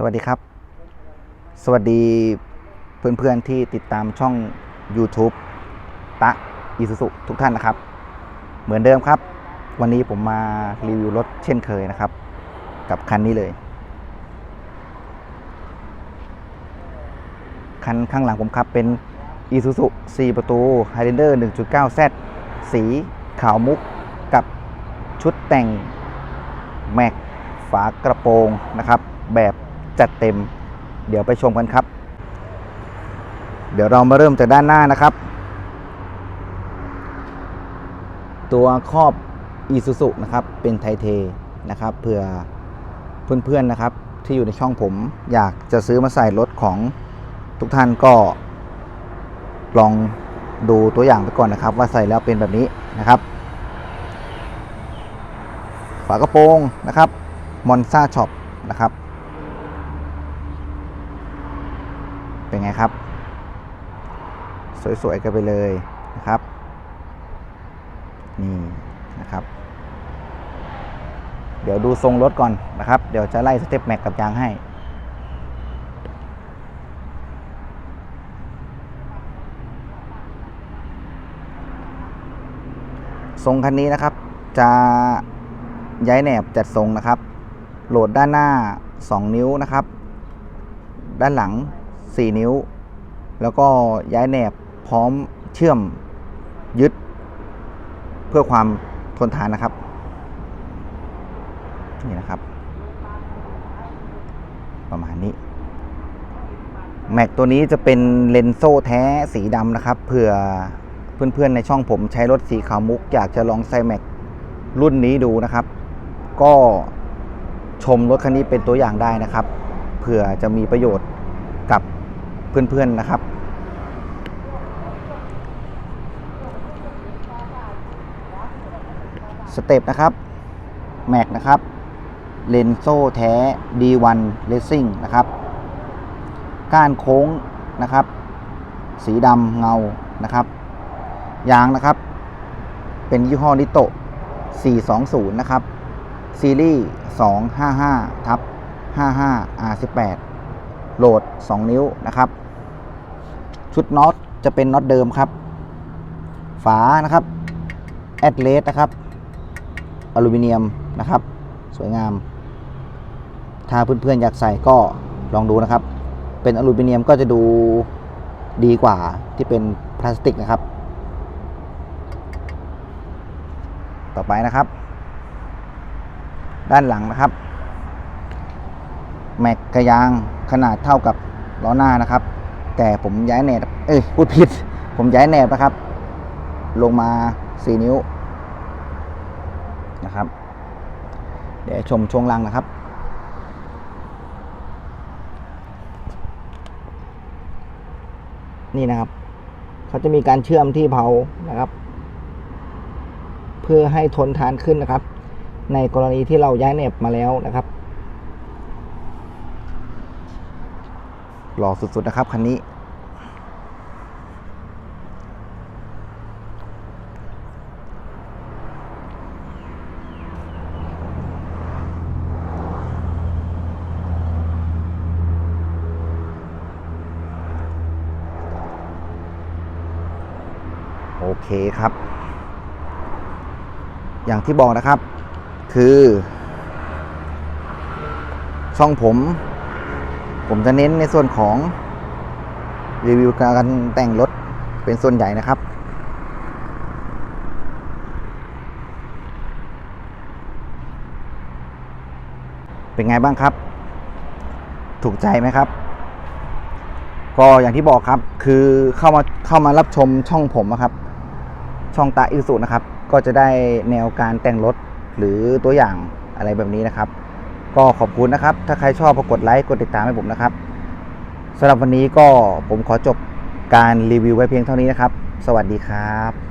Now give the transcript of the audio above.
สวัสดีครับ สวัสดีเพื่อนๆที่ติดตามช่อง YouTube ตะอีสุสุทุกท่านนะครับ เหมือนเดิมครับ วันนี้ผมมารีวิวรถเช่นเคยนะครับ กับคันนี้เลย คันข้างหลังผมครับเป็น Isuzu 4ประตู Highlander 1.9Z สีขาวมุกกับชุดแต่งแม็กฝากระโปรงนะครับแบบ จัดเต็ม เดี๋ยวไปชมกันครับ เดี๋ยวเรามาเริ่มจากด้านหน้านะครับ ตัวครอบ Isuzu นะครับเป็นไทเทนะครับเผื่อเพื่อนๆนะครับที่อยู่ในช่องผมอยากจะซื้อมาใส่รถของทุกท่านก็ลองดูตัวอย่างไปก่อนนะครับ ว่าใส่แล้วเป็นแบบนี้นะครับฝากระโปรงนะครับมอนซ่าช็อปนะครับ เป็นไงครับ สวยๆกันไปเลยนะครับ นี่นะครับ เดี๋ยวดูทรงรถก่อนนะครับ เดี๋ยวจะไล่สเต็ปแม็กกับยางให้ทรงคันนี้นะครับ จะย้ายแหนบจัดทรงนะครับ โหลดด้านหน้า 2 นิ้วนะครับ ด้านหลัง 4 นิ้ว แล้วก็ย้ายแหนบพร้อมเชื่อมยึด เพื่อความทนทานนะครับ นี่นะครับ ประมาณนี้ แม็กตัวนี้จะเป็นเลนโซ่แท้สีดำนะครับเผื่อเพื่อนๆในช่องผมใช้รถสีขาวมุก อยากจะลองใส่แม็กรุ่นนี้ดูนะครับ ก็ชมรถคันนี้เป็นตัวอย่างได้นะครับ เผื่อจะมีประโยชน์กับ เพื่อนๆนะครับ สเต็ปนะครับ แม็กนะครับเลนโซ่แท้ D1 Racing นะครับ ก้านโค้งนะครับ สีดำเงานะครับ ยางนะครับ เป็นยี่ห้อนิโตะ420 นะครับ ซีรีส์ 255 ทับ 55 R18 โหลด 2 นิ้วนะครับ ชุดน็อตจะเป็นน็อตเดิมครับ ฝานะครับแอดเลสนะครับอลูมิเนียมนะครับ สวยงาม ถ้าเพื่อนๆอยากใส่ก็ลองดูนะครับ เป็นอลูมิเนียมก็จะดูดีกว่าที่เป็นพลาสติกนะครับ ต่อไปนะครับ ด้านหลังนะครับ แม็กกระยาง ขนาดเท่ากับล้อหน้านะครับ แต่ผมย้ายแหนบเอ้ยพูดผิด ผมย้ายแหนบนะครับ ลงมา 4 นิ้วนะครับ เดี๋ยวชมช่วงล่างนะครับนี่นะครับเขาจะมีการเชื่อมที่เผานะครับ เพื่อให้ทนทานขึ้นนะครับ ในกรณีที่เราย้ายเน็บมาแล้วนะครับ หล่อสุด ๆ นะครับ คันนี้ โอเคครับ อย่างที่บอกนะครับ คือ ช่องผม ผมจะเน้นในส่วนของรีวิวการแต่งรถเป็นส่วนใหญ่นะครับ เป็นไงบ้างครับ ถูกใจไหมครับ ก็อย่างที่บอกครับคือเข้ามาเข้ามารับชมช่องผมนะครับ ช่องตาอิสุนะครับ ก็จะได้แนวการแต่งรถหรือตัวอย่างอะไรแบบนี้นะครับ ก็ขอบคุณนะครับ ถ้าใครชอบก็กดไลค์กดติดตามให้ผมนะครับสำหรับวันนี้ก็ผมขอจบการรีวิวไว้เพียงเท่านี้นะครับ สวัสดีครับ